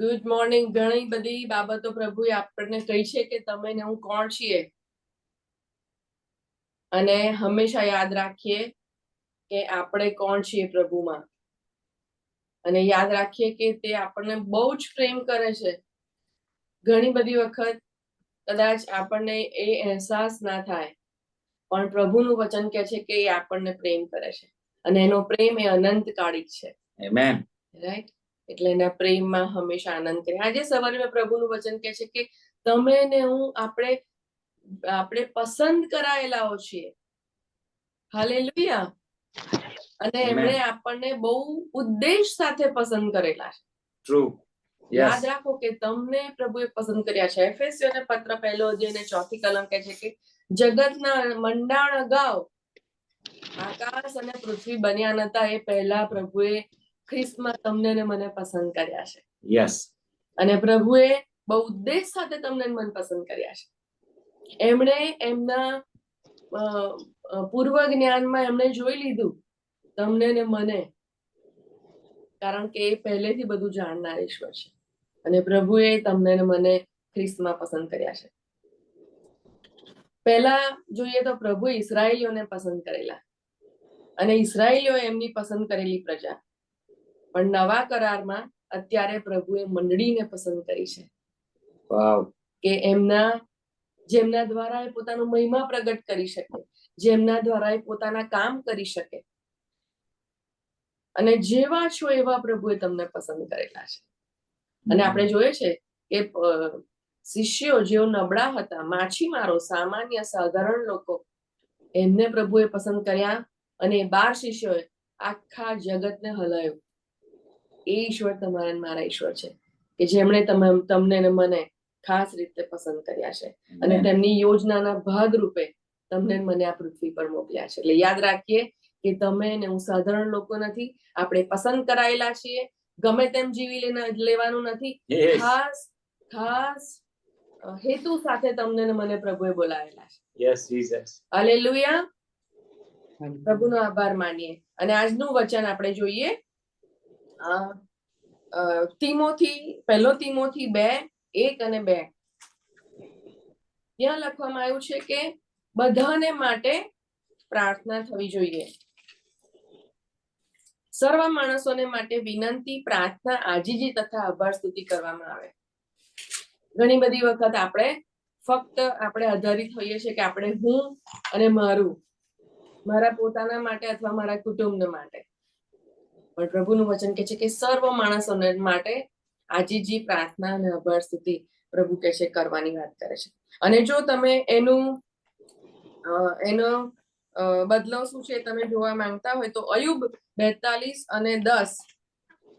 Good morning ઘણી બધી બાબતો પ્રભુએ આપણને કહી છે કે તમે ને હું કોણ છીએ? અને હંમેશા યાદ રાખીએ કે આપણે કોણ છીએ પ્રભુમાં. અને યાદ રાખીએ કે તે આપણને બહુ જ પ્રેમ કરે છે. ઘણી બધી વખત કદાચ આપણને એ અહેસાસ ના થાય પણ પ્રભુનું વચન કહે છે કે એ આપણને પ્રેમ કરે છે. અને એનો પ્રેમ એ અનંતકાળિક છે. રાઈટ એટલે એના પ્રેમમાં હંમેશા આનંદ કરે આજે સવારે મેં પ્રભુનું વચન કહે છે કે તમે ને હું આપણે આપણે પસંદ કરાયેલાઓ છીએ. હાલે અને એમણે આપણને બહુ ઉદ્દેશ સાથે પસંદ કરેલા છે. યાદ રાખો કે તમને પ્રભુએ પસંદ કર્યા છે. એફએસસીઓને પત્ર પહેલો અધ્યાય અને ચોથી કલમ કહે છે કે જગતના મંડાણ અગાઉ આકાશ અને પૃથ્વી બન્યા નતા. એ પહેલા પ્રભુએ ખ્રિસ્તમાં તમને ને મને પસંદ કર્યા છે. યસ અને પ્રભુએ બહુ ઉદ્દેશ સાથે તમને મન પસંદ કર્યા છે. એમણે એમના પૂર્વ જ્ઞાનમાં એમણે જોઈ લીધું તમને ને મને કારણ કે એ પહેલેથી બધું જાણનાર ઈશ્વર છે. અને પ્રભુએ તમને ને મને ખ્રિસ્તમાં પસંદ કર્યા છે. પહેલા જોઈએ તો પ્રભુ ઈસરાયલીઓને પસંદ કરેલા. અને ઈસરાયલીઓ એમની પસંદ કરેલી પ્રજા. પણ નવા કરારમાં અત્યારે પ્રભુએ મંડળીને પસંદ કરી છે. કે એમના જેમના દ્વારા એ પોતાનું મહિમા પ્રગટ કરી શકે જેમના દ્વારા એ પોતાના કામ કરી શકે. અને જેવા છો એવા પ્રભુએ તમને પસંદ કરેલા છે. અને આપણે જોઈએ છે કે શિષ્યો જેઓ નબળા હતા માછીમારો સામાન્ય સાધારણ લોકો એમને પ્રભુએ પસંદ કર્યા અને બાર શિષ્યોએ આખા જગતને હલાયું એ ઈશ્વર તમારા અને મારા ઈશ્વર છે કે જેમણે તમે તમને ને મને ખાસ રીતે પસંદ કર્યા છે. અને. તેમની યોજનાના ભાગરૂપે તમને મને આ પૃથ્વી પર મોકલ્યા છે. એટલે યાદ રાખીએ કે તમે ને હું સાધારણ લોકો નથી આપણે પસંદ કરાયેલા છીએ. ગમે તેમ જીવી લેવાનું નથી. ખાસ ખાસ હેતુ સાથે તમને ને મને પ્રભુએ બોલાવેલા છે. યસ જીસસ હાલેલુયા પ્રભુનો આભાર માનીએ. અને આજનું વચન આપણે જોઈએ તિમોથી, પહેલો તીમોથી બે, એક અને બે. ત્યાં લખવામાં આવ્યું છે કે બધાને માટે પ્રાર્થના થવી જોઈએ. સર્વ માણસોને માટે વિનંતી, પ્રાર્થના, આજીજી તથા આભાર સ્તુતિ કરવામાં આવે. ઘણી બધી વખત આપણે ફક્ત આપણે આધારિત હોઈએ છીએ કે આપણે હું અને મારું. મારા પોતાના માટે અથવા મારા કુટુંબને માટે. પણ પ્રભુનું વચન કહે છે કે સર્વ માણસોને માટે આજીજી પ્રાર્થના અને અભાર સ્તુતિ પ્રભુ કે છે કરવાની વાત કરે છે. અને જો તમે એનું એનો બદલો શું છે તમે જોવા માંગતા હોય તો અયુબ બેતાલીસ અને દસ,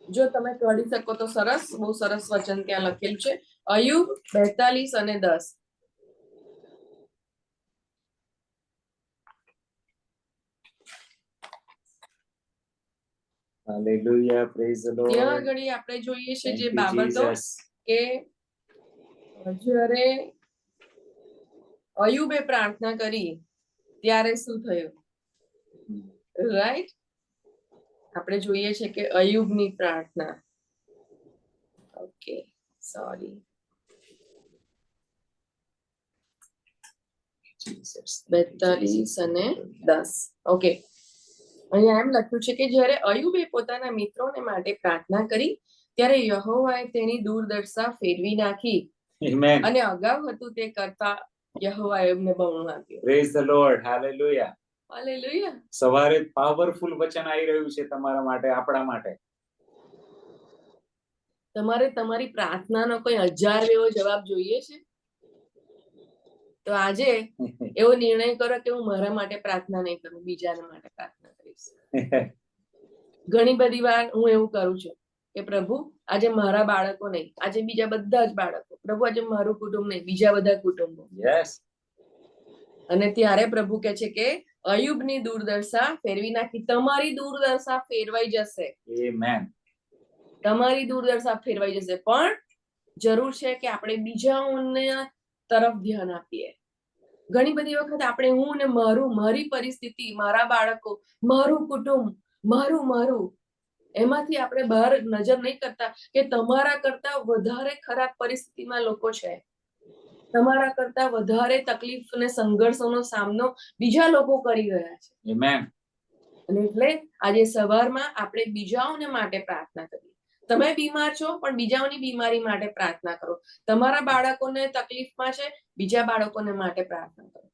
જો તમે કરી શકો તો સરસ, બહુ સરસ વચન ત્યાં લખેલું છે. અયુબ બેતાલીસ અને દસ. Hallelujah. ધ લોર્ડ ત્યાં Lord. આપણે જોઈએ છે જે બાબતો કે જ્યારે અયુબે પ્રાર્થના કરી ત્યારે શું થયું? રાઈટ આપણે જોઈએ છે કે અયુબની પ્રાર્થના. ઓકે સોરી બેતાલીસ અને દસ. ઓકે અહીંયા એમ લખ્યું છે કે જ્યારે અયુબે પોતાના મિત્રોને માટે પ્રાર્થના કરી ત્યારે યહોવાએ તેની દૂરદર્શા ફેરવી નાખી. અને અગાઉ હતું તે કરતા યહોવાએ એમને બમણું આપ્યું praise the lord hallelujah hallelujah સવારે પાવરફુલ વચન આવી રહ્યું છે તમારા માટે આપણા માટે. તમારે તમારી પ્રાર્થનાનો કોઈ હજાર એવો જવાબ જોઈએ છે? તો આજે એવો નિર્ણય કરો કે હું મારા માટે પ્રાર્થના નહીં કરું બીજાના માટે પ્રાર્થના ઘણી બધી વાર હું એવું કરું છું કે પ્રભુ આજે મારા બાળકો નહીં આજે બીજા બધા જ બાળકો પ્રભુ આજે મારું કુટુંબ નહીં બીજા બધા કુટુંબો. અને ત્યારે પ્રભુ કે છે કે અયુબની દુર્દશા ફેરવી નાખી તમારી દુર્દશા ફેરવાઈ જશે. તમારી દુર્દશા ફેરવાઈ જશે. પણ જરૂર છે કે આપણે બીજાઓને તરફ ધ્યાન આપીએ. ઘણી બધી વખત આપણે હું ને મારું મારી પરિસ્થિતિ મારા બાળકો મારું કુટુંબ મારું મારું એમાંથી આપણે બહાર નજર નહીં કરતા કે તમારા કરતા વધારે ખરાબ પરિસ્થિતિમાં લોકો છે. તમારા કરતા વધારે તકલીફ અને સંઘર્ષોનો સામનો બીજા લોકો કરી રહ્યા છે. અને એટલે આજે સવારમાં આપણે બીજાઓને માટે પ્રાર્થના કરીએ. તમે બીમાર છો પણ બીજાઓની બીમારી માટે પ્રાર્થના કરો. તમારા બાળકોને તકલીફમાં છે બીજા બાળકોને માટે પ્રાર્થના કરો.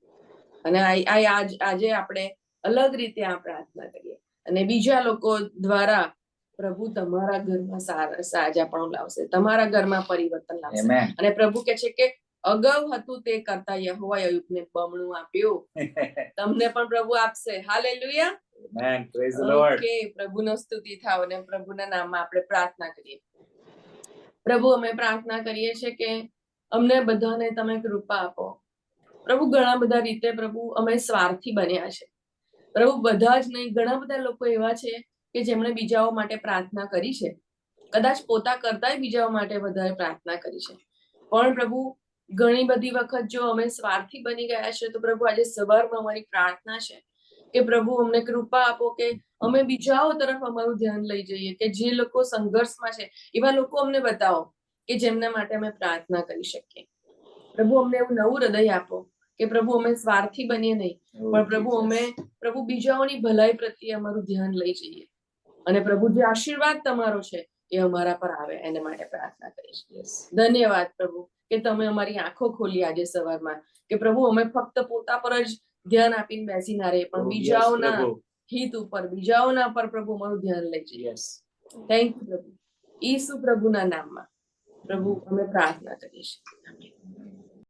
અને આજ- આજે આપણે અલગ રીતે આ પ્રાર્થના કરીએ. અને બીજા લોકો દ્વારા પ્રભુ તમારા ઘરમાં સાજા પણ લાવશે તમારા ઘરમાં પરિવર્તન લાવશે. અને પ્રભુ કે છે કે અગાઉ હતું તે કરતા યહોવાએ અયુબને બમણું આપ્યું. તમને પણ પ્રભુ આપશે. હાલેલુયા. ઓકે પ્રભુનો સ્તુતિ થાવ અને પ્રભુના નામમાં આપણે પ્રાર્થના કરીએ. પ્રભુ અમે પ્રાર્થના કરીએ છીએ કે અમને બધાને તમે કૃપા આપો. પ્રભુ ઘણા બધા રીતે પ્રભુ અમે સ્વાર્થી બન્યા છે. પ્રભુ બધા જ નહીં ઘણા બધા લોકો એવા છે કે જેમણે બીજાઓ માટે પ્રાર્થના કરી છે. કદાચ પોતા કરતાય બીજાઓ માટે વધારે પ્રાર્થના કરી છે. પણ પ્રભુ ઘણી બધી વખત જો અમે સ્વાર્થી બની ગયા છે તો પ્રભુ આજે સવારમાં અમારી પ્રાર્થના છે કે પ્રભુ અમને કૃપા આપો કે અમે બીજાઓ તરફ અમારું ધ્યાન લઈ જઈએ કે જે લોકો સંઘર્ષમાં છે એવા લોકો અમને બતાવો કે જેમના માટે અમે પ્રાર્થના કરી શકીએ. પ્રભુ અમને એવું નવું હૃદય આપો કે પ્રભુ અમે સ્વાર્થી બનીએ નહીં Oh, પણ પ્રભુ અમે પ્રભુ બીજાઓની ભલાઈ પ્રત્યે અમારું ધ્યાન લઈ જઈએ. અને પ્રભુ જે આશીર્વાદ તમારો છે એ અમારા પર આવે એને માટે પ્રાર્થના કરીશ. ધન્યવાદ પ્રભુ. કે તમે અમારી આંખો ખોલી આજે સવારમાં. કે પ્રભુ અમે ફક્ત પોતા પર જ ધ્યાન આપીને બેસી ના રહીએ પણ બીજાઓના હિત ઉપર બીજાઓના પર પ્રભુ અમારું ધ્યાન લઈ જઈએ. થેન્ક યુ પ્રભુ. ઈસુ પ્રભુના નામમાં. પ્રભુ અમે પ્રાર્થના કરીએ છીએ.